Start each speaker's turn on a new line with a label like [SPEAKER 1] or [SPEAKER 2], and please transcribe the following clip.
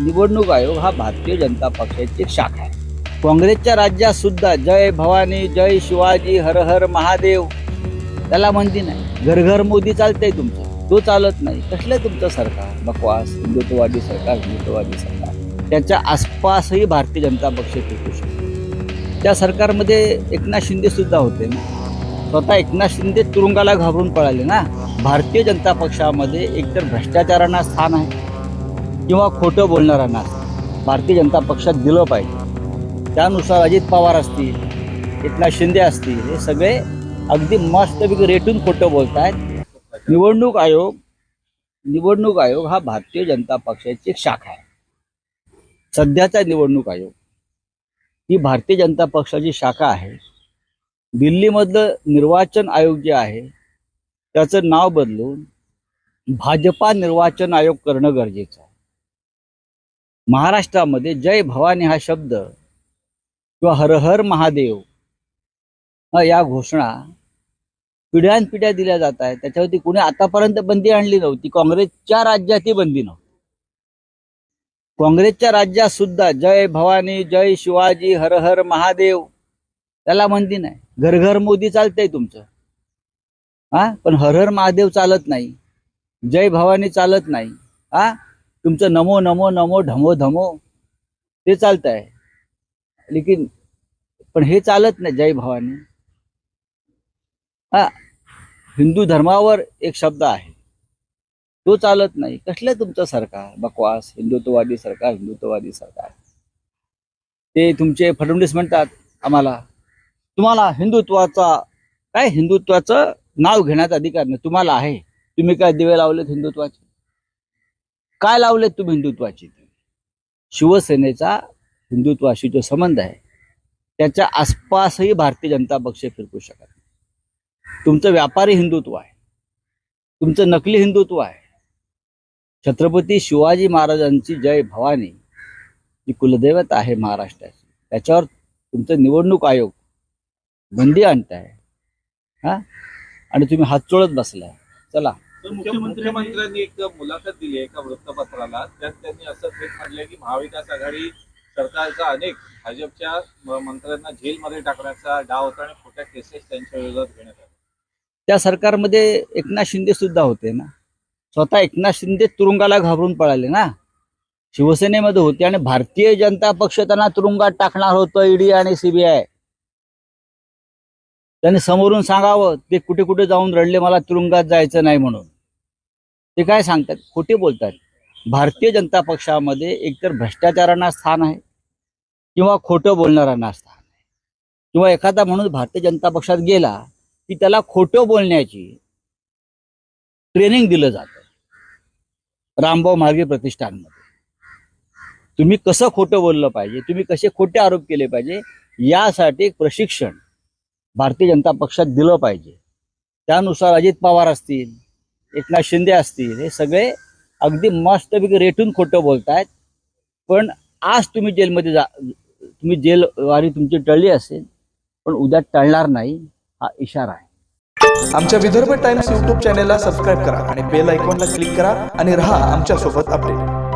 [SPEAKER 1] निवडणूक आयोग हा भारतीय जनता पक्षाची एक शाखा आहे. काँग्रेसच्या राज्यात सुद्धा जय भवानी जय शिवाजी हर हर महादेव. त्याला म्हणती नाही. घर घर मोदी चालतंय तुमचं. तो चालत नाही. कसलं तुमचं सरकार? बकवास हिंदुत्ववादी सरकार हिंदुत्ववादी सरकार. त्याच्या आसपासही भारतीय जनता पक्ष टिकू शकतो. त्या सरकारमध्ये एकनाथ शिंदे सुद्धा होते ना. स्वतः एकनाथ शिंदे तुरुंगाला घाबरून पळाले ना. भारतीय जनता पक्षामध्ये एकतर भ्रष्टाचारांना स्थान आहे किंवा खोटं बोलणाऱ्यांना भारतीय जनता पक्षात दिलं पाहिजे. त्यानुसार अजित पवार असतील एकनाथ शिंदे असतील हे सगळे अगदी मस्तपैकी रेटून खोटं बोलत आहेत निवडणूक आयोग निवडणूक आयोग हा भारतीय जनता पक्षाची एक शाखा आहे. सध्याचा निवडणूक आयोग ही भारतीय जनता पक्षाची शाखा आहे. दिल्लीमधलं निर्वाचन आयोग जे आहे त्याचं नाव बदलून भाजपा निर्वाचन आयोग करणं गरजेचं आहे. महाराष्ट्रामध्ये जय भवानी हा शब्द किंवा हर हर महादेव हा या घोषणा पिढ्यानपिढ्या दिल्या जात आहेत. त्याच्यावरती कुणी आतापर्यंत बंदी आणली नव्हती. काँग्रेसच्या राज्यातही बंदी नव्हती. काँग्रेसच्या राज्यात सुद्धा जय भवानी जय शिवाजी हर हर महादेव त्याला बंदी नाही. घर घर मोदी चालतंय तुमचं. हा? पण हर हर महादेव चालत नाही. जय भवानी चालत नाही. हा? तुमचं नमो नमो नमो ढमो धमो ते चालत आहे लेकिन पण हे चालत नाही जय भवानी. हा हिंदू धर्मावर एक शब्द आहे. तो चालत नाही. कसलं तुमचं सरकार? बकवास हिंदुत्ववादी सरकार हिंदुत्ववादी सरकार. ते तुमचे फडणवीस म्हणतात आम्हाला तुम्हाला हिंदुत्वाचा काय हिंदुत्वाचं नाव घेण्याचा अधिकार नाही. तुम्हाला आहे. तुम्ही काय दिवे लावलेत हिंदुत्वाचे? काय लावलेत तुम्ही हिंदुत्वाची? शिवसेनेचा हिंदुत्वाशी जो संबंध आहे. त्याच्या आसपासही भारतीय जनता पक्ष फिरकू शकत नाही. तुमचं व्यापारी हिंदुत्व आहे. तुमचं नकली हिंदुत्व आहे. छत्रपती शिवाजी महाराजांची जय भवानी ही कुलदैवत आहे महाराष्ट्राची. त्याच्यावर तुमचं निवडणूक आयोग बंदी आणताय. हा? आणि तुम्ही हात चोळत बसलाय. चला.
[SPEAKER 2] मुख्यमंत्र्यांनी एक मुलाखत दिली आहे एका वृत्तपत्राला. त्यात त्यांनी असं थेट म्हटलंय की महाविकास आघाडी सरकारचा अनेक भाजपच्या मंत्र्यांना जेलमध्ये टाकण्याचा डाव होता आणि खोट्या केसेस त्यांच्या विरोधात घेण्यात आल्या.
[SPEAKER 1] त्या सरकारमध्ये एकनाथ शिंदे सुद्धा होते ना. स्वतः एकनाथ शिंदे तुरुंगाला घाबरून पळाले ना. शिवसेनेमध्ये होते आणि भारतीय जनता पक्ष त्यांना तुरुंगात टाकणार होतं ईडी आणि सीबीआय त्यांनी समोरून सांगावं ते कुठे कुठे जाऊन रडले मला तुरुंगात जायचं नाही म्हणून. ते काय सांगतात? खोटे बोलतात. भारतीय जनता पक्षामध्ये एकतर भ्रष्टाचारांना स्थान आहे किंवा खोटं बोलणाऱ्यांना स्थान आहे. किंवा एखादा माणूस भारतीय जनता पक्षात गेला की त्याला खोटं बोलण्याची ट्रेनिंग दिलं जातं. रामभाऊ म्हाळगे प्रतिष्ठानमध्ये. तुम्ही कसं खोटं बोललं पाहिजे? तुम्ही कसे खोटे आरोप केले पाहिजे? यासाठी एक प्रशिक्षण भारतीय जनता पक्षात दिलं पाहिजे. त्यानुसार अजित पवार असतील एकनाथ शिंदे असतील हे सगळे अगदी मस्तपैकी रेटून खोटं बोलतायत. पण आज तुम्ही जेलमध्ये जा तुम्ही जेलवारी तुमची टळली असेल पण उद्या टळणार नाही हा इशारा आहे.
[SPEAKER 3] आमच्या विदर्भ टाइम्स यूट्यूब चॅनेलला सबस्क्राईब करा आणि बेल आयकॉनला क्लिक करा आणि राहा आमच्यासोबत अपडेट.